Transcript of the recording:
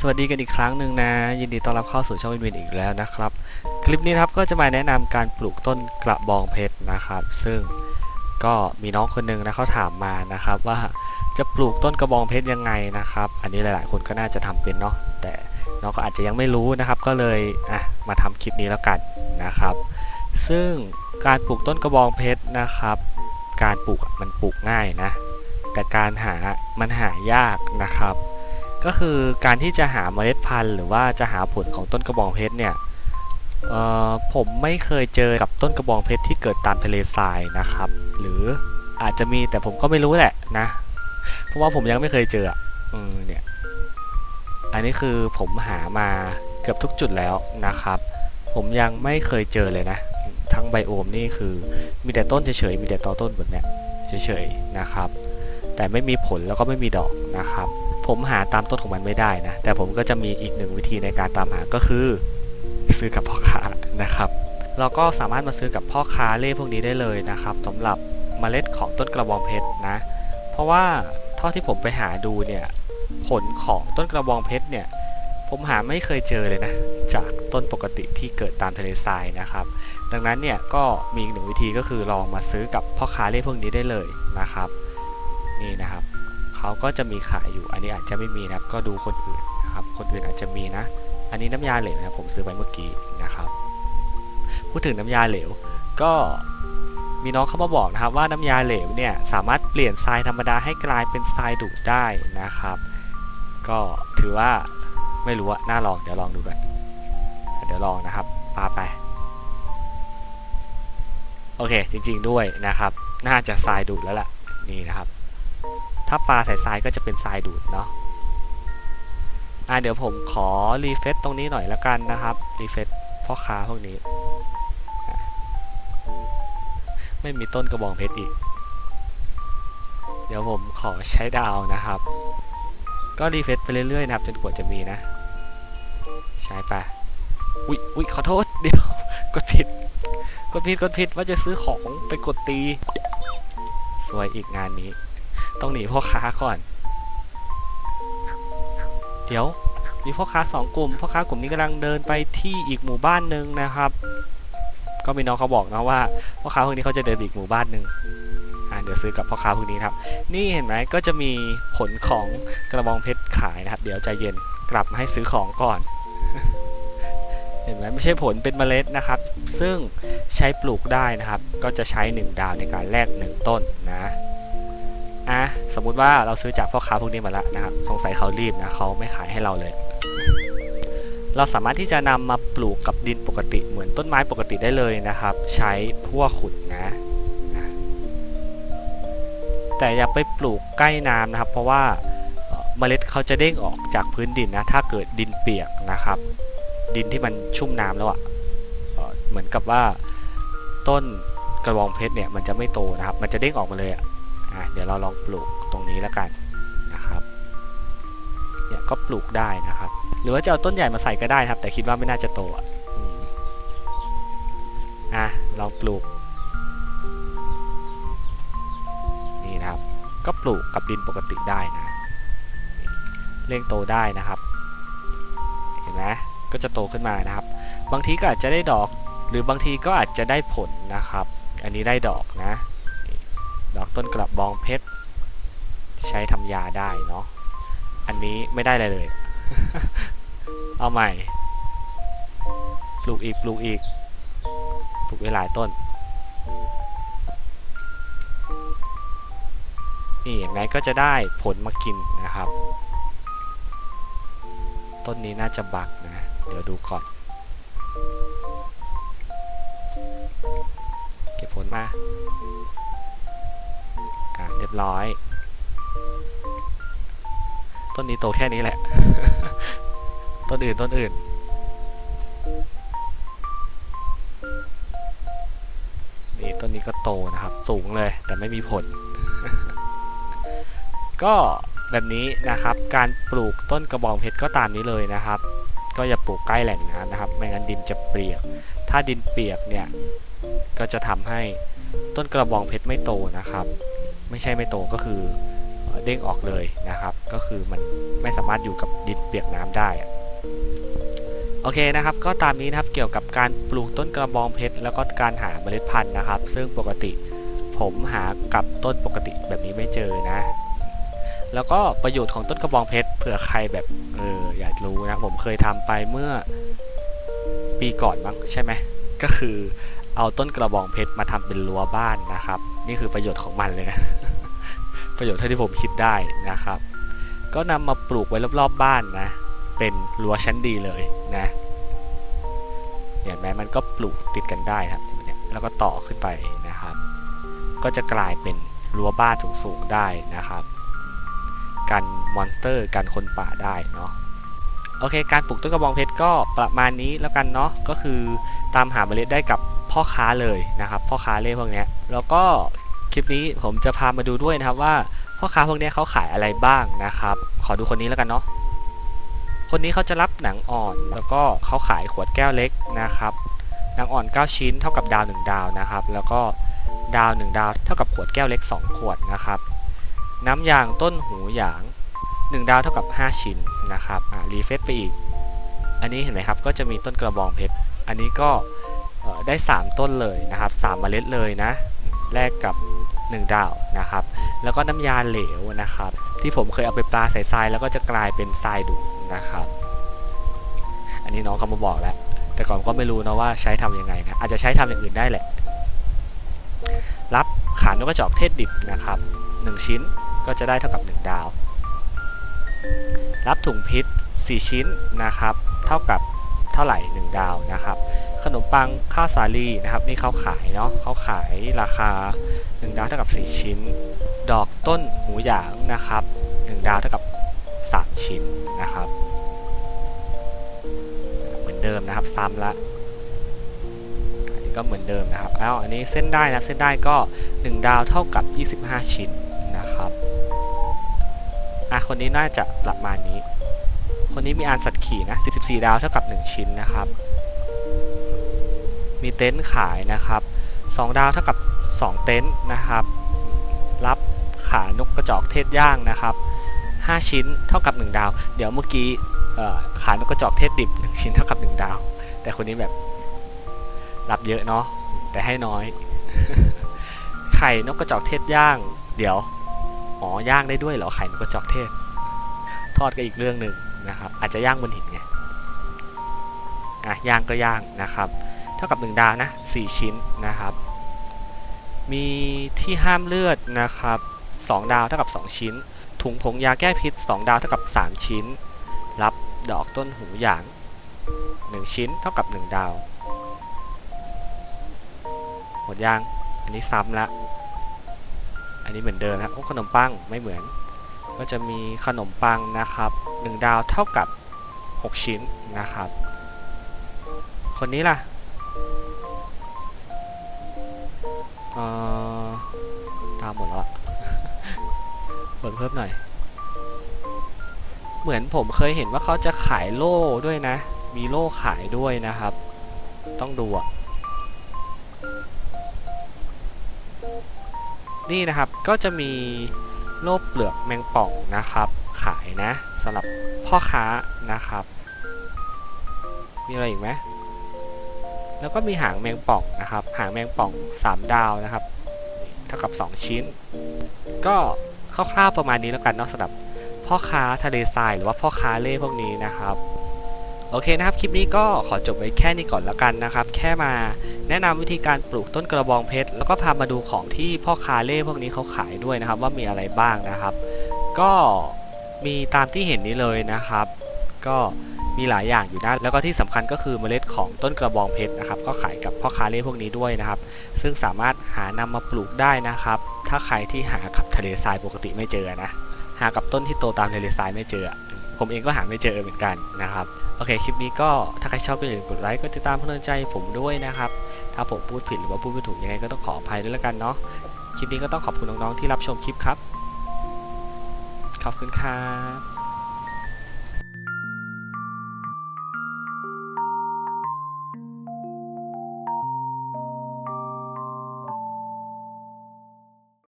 สวัสดีกันอีกครั้งหนึ่งนะ ยินดีต้อนรับเข้าสู่ช่องวินวินอีกแล้วนะครับ คลิปนี้ครับก็จะมาแนะนำการปลูกต้นกระบองเพชรนะครับ ซึ่งก็มีน้องคนหนึงนะเขาถามมานะครับว่าจะปลูกต้นกระบองเพชรยังไงนะครับ อันนี้หลาย ๆ คนก็น่าจะทำเป็นเนาะแต่น้องก็อาจจะยังไม่รู้นะครับ ก็เลยอะมาทำคลิปนี้แล้วกันนะครับ ซึ่งการปลูกต้นกระบองเพชรนะครับ การปลูกมันปลูกง่ายนะ แต่การหามันหายากนะครับ ก็คือการที่จะหาเมล็ดพันธุ์ หรือว่าจะหาผลของต้นกระบองเพชรเนี่ยผมไม่เคยเจอกับต้นกระบองเพชรที่เกิดตามทะเลทรายนะครับ หรืออาจจะมีแต่ผมก็ไม่รู้แหละนะ เพราะว่าผมยังไม่เคยเจออืมเนี่ยอันนี้คือผมหามาเกือบทุกจุดแล้วนะครับ ผมยังไม่เคยเจอเลยนะ ทั้งไบโอมนี่คือมีแต่ต้นเฉยๆมีแต่ตอต้นแบบเนี้ยเฉยๆนะครับ แต่ไม่มีผลแล้วก็ไม่มีดอกนะครับ ผมหาตามต้นของมันไม่ได้นะ แต่ผมก็จะมีอีกหนึ่งวิธีในการตามหาก็คือ ซื้อกับพ่อค้านะครับเราก็สามารถมาซื้อกับพ่อค้าเล่พวกนี้ได้เลยนะครับสำหรับเมล็ดของต้นกระบองเพชรนะ เพราะว่าเท่าที่ผมไปหาดูเนี่ยผลของต้นกระบองเพชรเนี่ยผมหาไม่เคยเจอเลยนะ จากต้นปกติที่เกิดตามทะเลทรายนะครับ ดังนั้นเนี่ยก็มีอีกหนึ่งวิธีก็คือลองมาซื้อกับพ่อค้าเล่พวกนี้ได้เลยนะครับ นี่นะครับ เขาก็จะมีขายอยู่ อันนี้อาจจะไม่มีนะครับ ก็ดูคนอื่นนะครับ คนอื่นอาจจะมีนะ อันนี้น้ำยาเหลวนะผมซื้อไปเมื่อกี้นะครับ พูดถึงน้ำยาเหลว ก็มีน้องเข้ามาบอกนะครับว่าน้ำยาเหลวเนี่ยสามารถเปลี่ยนทรายธรรมดาให้กลายเป็นทรายดูดได้นะครับ ก็ถือว่าไม่รู้อะน่าลอง เดี๋ยวลองดูกันเดี๋ยวลองนะครับปาไป โอเคจริง ๆด้วยนะครับ น่าจะทรายดูดแล้วล่ะนี่นะครับ ถ้าปลาใส่ทรายก็จะเป็นทรายดูดเนาะอ่าเดี๋ยวผมขอรีเฟซตรงนี้หน่อยละกันนะครับรีเฟซพ่อค้าพวกนี้ ไม่มีต้นกระบองเพชรอีก เดี๋ยวผมขอใช้ดาวนะครับ ก็รีเฟซไปเรื่อยๆนะครับ จนกว่าจะมีนะ ใช้ไปอุ๊ยอุ๊ยขอโทษ เดี๋ยว กดผิด กดผิด กดผิดว่าจะซื้อของไปกดตี สวยอีกงานนี้ ต้องหนีพ่อค้าก่อน เดี๋ยวมีพ่อค้าสองกลุ่มพ่อค้ากลุ่มนี้กำลังเดินไปที่อีกหมู่บ้านหนึ่งนะครับ ก็มีน้องเขาบอกนะว่าพ่อค้าพวกนี้เขาจะเดินไปอีกหมู่บ้านหนึ่งอ่าเดี๋ยวซื้อกับพ่อค้าพวกนี้ครับ นี่เห็นไหมก็จะมีผลของกระบองเพชรขายนะครับ เดี๋ยวใจเย็นกลับมาให้ซื้อของก่อน เห็นไหมไม่ใช่ผลเป็นเมล็ดนะครับ ซึ่งใช้ปลูกได้นะครับ ก็จะใช้ 1 ดาวในการแลก1ต้นนะ มมุติว่าเราซื้อจากพ่อค้าพวกนี้มาแล้วนะครับ สงสัยเขารีบนะเขาไม่ขายให้เราเลย เราสามารถที่จะนำมาปลูกกับดินปกติเหมือนต้นไม้ปกติได้เลยนะครับ ใช้พ่วขุดนะแต่อย่าไปปลูกใกล้น้ำนะครับ เพราะว่าเมล็ดเขาจะเด้งออกจากพื้นดินนะ ถ้าเกิดดินเปียกนะครับ ดินที่มันชุ่มน้ำแล้วอะ่ะเอะเหมือนกับว่าต้นกระบองเพชรเนี่ยมันจะไม่โตนะครับ มันจะเด้งออกมาเลยอะ่ะ อะเดี๋ยวเราลองปลูกตรงนี้แล้วกันนะครับเนี่ยก็ปลูกได้นะครับ หรือว่าจะเอาต้นใหญ่มาใส่ก็ได้ครับ แต่คิดว่าไม่น่าจะโตอะอะลองปลูกนี่นะครับ ก็ปลูกกับดินปกติได้นะเร่งโตได้นะครับ เห็นไหมก็จะโตขึ้นมานะครับ บางทีก็อาจจะได้ดอก หรือบางทีก็อาจจะได้ผลนะครับ อันนี้ได้ดอกนะ ดอกต้นกระบองเพชร ใช้ทำยาได้เนาะ อันนี้ไม่ได้อะไรเลย เอาใหม่ ปลูกอีก ปลูกอีก ปลูกไว้หลายต้น นี่เห็นไหมก็จะได้ผลมากินนะครับ ต้นนี้น่าจะบักนะ เดี๋ยวดูก่อน เก็บผลมา รียบร้อย ต้นนี้โตแค่นี้แหละ ต้นอื่นต้นอื่น นี่ต้นนี้ก็โตนะครับ สูงเลยแต่ไม่มีผล ก็แบบนี้นะครับ การปลูกต้นกระบองเพชรก็ตามนี้เลยนะครับ ก็อย่าปลูกใกล้แหล่งน้ำนะครับ ไม่งั้นดินจะเปียก ถ้าดินเปียกเนี่ย ก็จะทำให้ต้นกระบองเพชรไม่โตนะครับ ไม่ใช่ไม่โตก็คือเด้งออกเลยนะครับ ก็คือมันไม่สามารถอยู่กับดินเปียกน้ำได้โอเคนะครับ ก็ตามนี้นะครับเกี่ยวกับการปลูกต้นกระบองเพชรแล้วก็การหาเมล็ดพันธุ์นะครับ ซึ่งปกติผมหากับต้นปกติแบบนี้ไม่เจอนะ แล้วก็ประโยชน์ของต้นกระบองเพชรเผื่อใครแบบเอออยากรู้นะผมเคยทำไปเมื่อปีก่อนมั้งใช่ไหมก็คือเอาต้นกระบองเพชรมาทำเป็นรั้วบ้านนะครับ นี่คือประโยชน์ของมันเลยนะ ประโยชน์เท่าที่ผมคิดได้นะครับ ก็นำมาปลูกไว้รอบๆบ้านนะ เป็นรั้วชั้นดีเลยนะเห็นไหมมันก็ปลูกติดกันได้ครับเนี่ยแล้วก็ต่อขึ้นไปนะครับ ก็จะกลายเป็นรั้วบ้านสูงๆได้นะครับ กันมอนสเตอร์กันคนป่าได้เนาะโอเค การปลูกต้นกระบองเพชรก็ประมาณนี้แล้วกันเนาะก็คือตามหาเมล็ดได้กับพ่อค้าเลยนะครับ พ่อค้าเล่พวกนี้แล้วก็ คลิปนี้ผมจะพามาดูด้วยนะครับว่าพ่อค้าพวกนี้เขาขายอะไรบ้างนะครับ ขอดูคนนี้แล้วกันเนาะคนนี้เขาจะรับหนังอ่อนแล้วก็เขาขายขวดแก้วเล็กนะครับ หนังอ่อน 9 ชิ้นเท่ากับดาว 1 ดาวนะครับ แล้วก็ดาว 1 ดาวเท่ากับขวดแก้วเล็ก 2 ขวดนะครับ น้ำยางต้นหูหยาง 1 ดาวเท่ากับ 5 ชิ้นนะครับอ่ารีเฟซไปอีก อันนี้เห็นไหมครับก็จะมีต้นกระบองเพชรอันนี้ก็ได้ 3 ต้นเลยนะครับ3เมล็ดเลยนะ แลกกับ 1 ดาวนะครับ แล้วก็น้ำยาเหลวนะครับ ที่ผมเคยเอาไปปลาใส่ทรายแล้วก็จะกลายเป็นทรายดุนะครับ อันนี้น้องเขามาบอกแล้ว แต่ก่อนก็ไม่รู้นะว่าใช้ทำยังไงนะอาจจะใช้ทำอย่างอื่นได้แหละ รับขานกกระจอกเทศดิบนะครับ 1 ชิ้นก็จะได้เท่ากับ 1 ดาว รับถุงพิษ 4 ชิ้นนะครับ เท่ากับเท่าไหร่ 1 ดาวนะครับ ขนมปังข้าวสาลีนะครับ นี่เขาขายเนาะเขาขายราคา 1 ดาวเท่ากับ 4 ชิ้น ดอกต้นหูหยางนะครับ 1 ดาวเท่ากับ 3 ชิ้นนะครับ เหมือนเดิมนะครับซ้ำละอันนี้ก็เหมือนเดิมนะครับอ้าวอันนี้เส้นได้นะเส้นได้ก็ 1 ดาวเท่ากับ 25 ชิ้นนะครับอะคนนี้น่าจะประมาณนี้ คนนี้มีอานสัตว์ขี่นะ 14 ดาวเท่ากับ 1 ชิ้นนะครับ มีเต็นท์ขายนะครับ 2 ดาวเท่ากับ 2 เต็นท์นะครับ รับขานกกระจอกเทศย่างนะครับ 5 ชิ้นเท่ากับ 1 ดาว เดี๋ยวเมื่อกี้ขานกกระจอกเทศดิบ 1 ชิ้นเท่ากับ 1 ดาว แต่คนนี้แบบรับเยอะเนาะแต่ให้น้อย ไข่นกกระจอกเทศย่าง เดี๋ยวอ๋อย่างได้ด้วยเหรอไข่นกกระจอกเทศ ทอดก็อีกเรื่องหนึ่งนะครับ อาจจะย่างบนหินไงอะย่างก็ย่างนะครับ เท่ากับ 1 ดาวนะ 4 ชิ้นนะครับ มีที่ห้ามเลือดนะครับ 2 ดาวเท่ากับ 2 ชิ้น ถุงผงยาแก้พิษ 2 ดาวเท่ากับ 3 ชิ้น รับดอกต้นหูหยาง 1 ชิ้นเท่ากับ 1 ดาว หมดยางอันนี้ซ้ำละ อันนี้เหมือนเดิมนะครับโอ้ขนมปังไม่เหมือน ก็จะมีขนมปังนะครับ 1 ดาวเท่ากับ 6 ชิ้นนะครับ คนนี้ล่ะ เอ่อตามหมดแล้วอะเปิดเพิ่มหน่อย เหมือนผมเคยเห็นว่าเขาจะขายโล่ด้วยนะ มีโล่ขายด้วยนะครับ ต้องดูอะนี่นะครับก็จะมีโล่เปลือกแมงป่องนะครับ ขายนะสำหรับพ่อค้านะครับ มีอะไรอีกไหม แล้วก็มีหางแมงป่องนะครับ หางแมงป่อง 3 ดาวนะครับ เท่ากับ 2 ชิ้น ก็คร่าวๆประมาณนี้แล้วกันเนาะสำหรับพ่อค้าทะเลทรายหรือว่าพ่อค้าเล่พวกนี้นะครับ โอเคนะครับ คลิปนี้ก็ขอจบไว้แค่นี้ก่อนแล้วกันนะครับ แค่มาแนะนำวิธีการปลูกต้นกระบองเพชร แล้วก็พามาดูของที่พ่อค้าเล่พวกนี้เขาขายด้วยนะครับ ว่ามีอะไรบ้างนะครับ ก็มีตามที่เห็นนี้เลยนะครับ ก็ มีหลายอย่างอยู่นะแล้วก็ที่สำคัญก็คือเมล็ดของต้นกระบองเพชรนะครับก็ขายกับพ่อค้าเล่พวกนี้ด้วยนะครับ ซึ่งสามารถหานำมาปลูกได้นะครับ ถ้าใครที่หากับทะเลทรายปกติไม่เจอนะหากับต้นที่โตตามทะเลทรายไม่เจอ ผมเองก็หาไม่เจอเหมือนกันนะครับโอเคคลิปนี้ก็ถ้าใครชอบก็อย่าลืมกดไลค์กดติดตามเพื่อนใจผมด้วยนะครับถ้าผมพูดผิดหรือว่าพูดไม่ถูกยังไงก็ต้องขออภัยด้วยแล้วกันเนาะคลิปนี้ก็ต้องขอบคุณน้องๆที่รับชมคลิปครับขอบคุณครับ